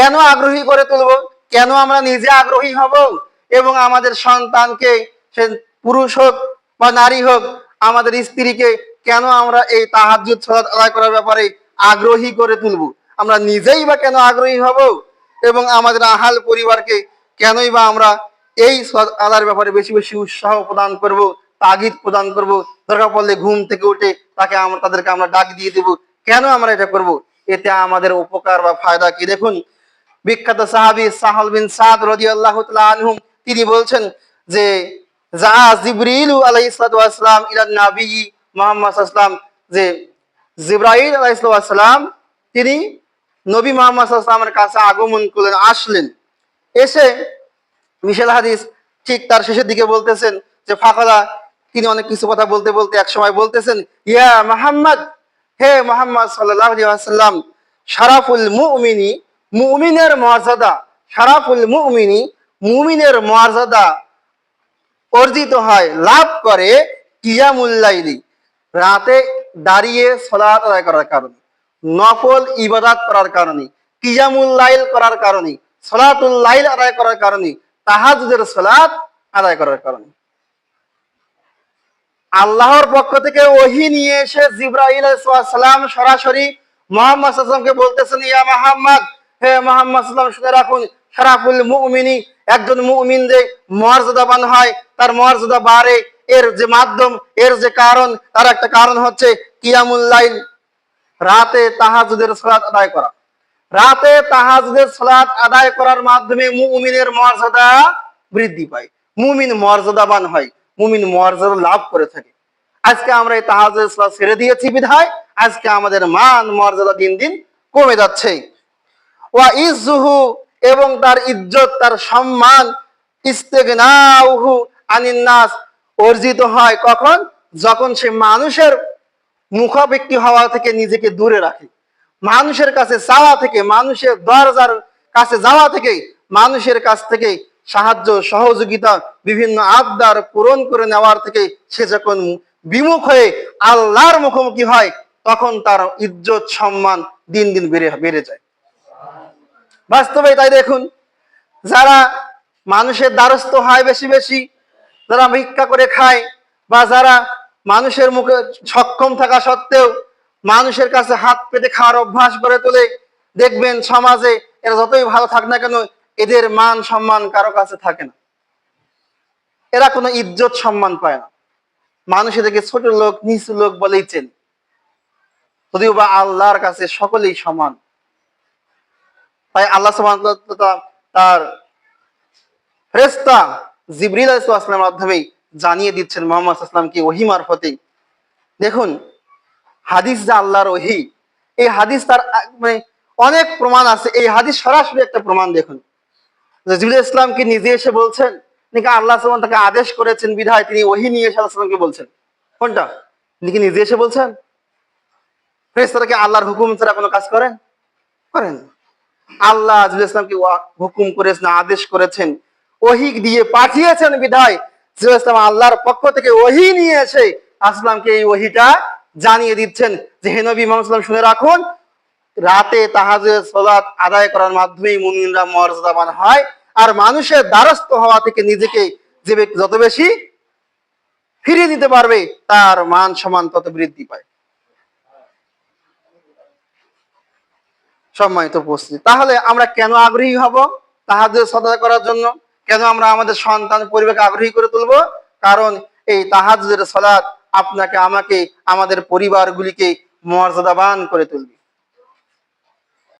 কেন আগ্রহী করে তুলব? কেন আমরা নিজে আগ্রহী হব? এবং আমাদের সন্তানকে সে পুরুষ হোক বা নারী হোক, আমাদের স্ত্রীকে কেন আমরা এই সালাত আদায় করার ব্যাপারে আগ্রহী করে তুলব? আমরা নিজেই বা কেন আগ্রহী হব? এবং আমাদের আহাল পরিবারকে কেনই বা আমরা এই আদার ব্যাপারে বেশি বেশি উৎসাহ প্রদান করব, তাগিদ প্রদান করব? দরকার পড়লে ঘুম থেকে উঠে তাকে আমরা, তাদেরকে আমরা ডাক দিয়ে দেব। কেন আমরা এটা করব? এতে আমাদের উপকার বা ফায়দা কি? দেখুন বিখ্যাত সাহাবী সাহল বিন সাদ রাদিয়াল্লাহু তাআলা আনহুম, তিনি বলছেন যে, যা জিবরিল আলাইহিস সালাতু ওয়াস সালাম ইলা নবী মুহাম্মদ ওয়াসাল্লাম, যে, জিব্রাইল আলাইহিস সালাতু ওয়াস সালাম, তিনি নবী মুহাম্মদ ওয়াসাল্লামের কাছে আগমন করলেন, আসলেন। এসে মিশেল হাদিস ঠিক তার শেষের দিকে বলতেছেন যে, ফাকলা, তিনি অনেক কিছু কথা বলতে বলতে এক সময় বলতেছেন, ইয়া মোহাম্মদ, হে মোহাম্মদ সাল্লাল্লাহু আলাইহি ওয়াসাল্লাম, শারাফুল মুমিনি মুমিনের মর্যাদা শারাফুল মুমিনি মুমিনের মর্যাদা অর্জিত হয়, লাভ করে কিয়ামুল্লাইলি রাতে দাঁড়িয়ে সলাৎ আদায় করার কারণে, নফল ইবাদাত করার কারণে কিয়ামুল্লাইল করার কারণে, সলাতুল লাইল আদায় করার কারণে তাহাজুদের সলাৎ আদায় করার কারণে। আল্লাহর পক্ষ থেকে ওহি নিয়ে এসে জিব্রাহিল সালাম সরাসরি মোহাম্মদ সাল্লামকে বলতেছেন, ইয়া মোহাম্মদ হে মোহাম্মদ সাল্লাম শুনে রাখুন মুমিনি, একজন মুমিন মর্যাদাবান হয়, তার মর্যাদা বাড়ে। এর যে মাধ্যম, এর যে কারণ, তার একটা কারণ হচ্ছে কিয়ামুল লাইল। রাতে তাহাজুদের সালাত আদায় করা। রাতে তাহাজুদের সালাত আদায় করার মাধ্যমে মুমিনের মর্যাদা বৃদ্ধি পায়। মুমিন মর্যাদাবান হয়, মুমিন মর্যাদা লাভ করে থাকে। আজকে আমরা এই সালাত ছেড়ে দিয়েছি বিধায়, আজকে আমাদের মান মর্যাদা দিন দিন কমে যাচ্ছে। ওয়া ইজ্জুহু, এবং তার ইজ্জত, তার সম্মান, ইস্তেগনাউহু অর্জিত হয় কখন? যখন সে মানুষের মুখাপেক্ষি হওয়া থেকে নিজেকে দূরে রাখে। মানুষের কাছে চাওয়া থেকে, মানুষের দরজার কাছে যাওয়া থেকে, মানুষের কাছ থেকে সাহায্য, সহযোগিতা, বিভিন্ন আবদার পূরণ করে নেওয়ার থেকে সে যখন বিমুখ হয়ে আল্লাহর মুখোমুখি হয়, তখন তার ইজ্জত, সম্মান দিন দিন বেড়ে বেড়ে যায়। বাস্তবে তাই দেখুন, যারা মানুষের দ্বারস্থ হয় বেশি বেশি, যারা ভিক্ষা করে খায় বা যারা মানুষের মুখে সক্ষম থাকা সত্ত্বেও মানুষের কাছে হাত পেতে খাওয়ার অভ্যাস করে তোলে, দেখবেন সমাজে এরা যতই ভালো থাক না কেন, এদের মান সম্মান কারও কাছে থাকে না। এরা কোনো ইজ্জত সম্মান পায় না। মানুষ এদেরকে ছোট লোক, নিচু লোক বলেই চেন। যদিও বা আল্লাহর কাছে সকলেই সমান। তাই আল্লাহ তার ফেরেশতা জিবরিল আলাইহিস সালামের মাধ্যমে জানিয়ে দিচ্ছেন মোহাম্মদ আসলামকে ওহি মারফতে। দেখুন, হাদিস যে আল্লাহর ওহি, এই হাদিস তার মানে অনেক প্রমাণ আছে। এই হাদিস সরাসরি একটা প্রমাণ দেখুন। যে ইসলামকে নিজে এসে বলছেন, নাকি আল্লাহ সুবহান তাকে আদেশ করেছেন, বিধায় তিনি ওহি নিয়ে এসে আল্লাহ সাল্লামকে বলছেন? কোনটা? তিনি কি নিজে এসে বলছেন? ফেরেশতারা কি আল্লাহর হুকুম ছাড়া কোনো কাজ করেন? করেন। আল্লাহ আজুল ইসলামকে হুকুম করেছেন, আদেশ করেছেন ওহি দিয়ে পাঠিয়েছেন বিধায় জিল ইসলাম আল্লাহর পক্ষ থেকে ওহি নিয়ে এসে আসলামকে এই ওহিটা জানিয়ে দিচ্ছেন যে, হে নবী শুনে রাখুন, রাতে তাহাজের সলাৎ আদায় করার মাধ্যমেই মুমিনরা মর্যাদাবান হয় আর মানুষের দ্বারস্থ হওয়া থেকে নিজেকে যে যত বেশি ফিরিয়ে দিতে পারবে, তার মান সম্মান তত বৃদ্ধি পায়। সম্মানিত উপস্থিতি। তাহলে আমরা কেন আগ্রহী হব তাহাদের সদা করার জন্য? কেন আমরা আমাদের সন্তান পরিবারকে আগ্রহী করে তুলব? কারণ এই তাহাজের সদাত আপনাকে, আমাকে, আমাদের পরিবারগুলিকে মর্যাদাবান করে তুলবে।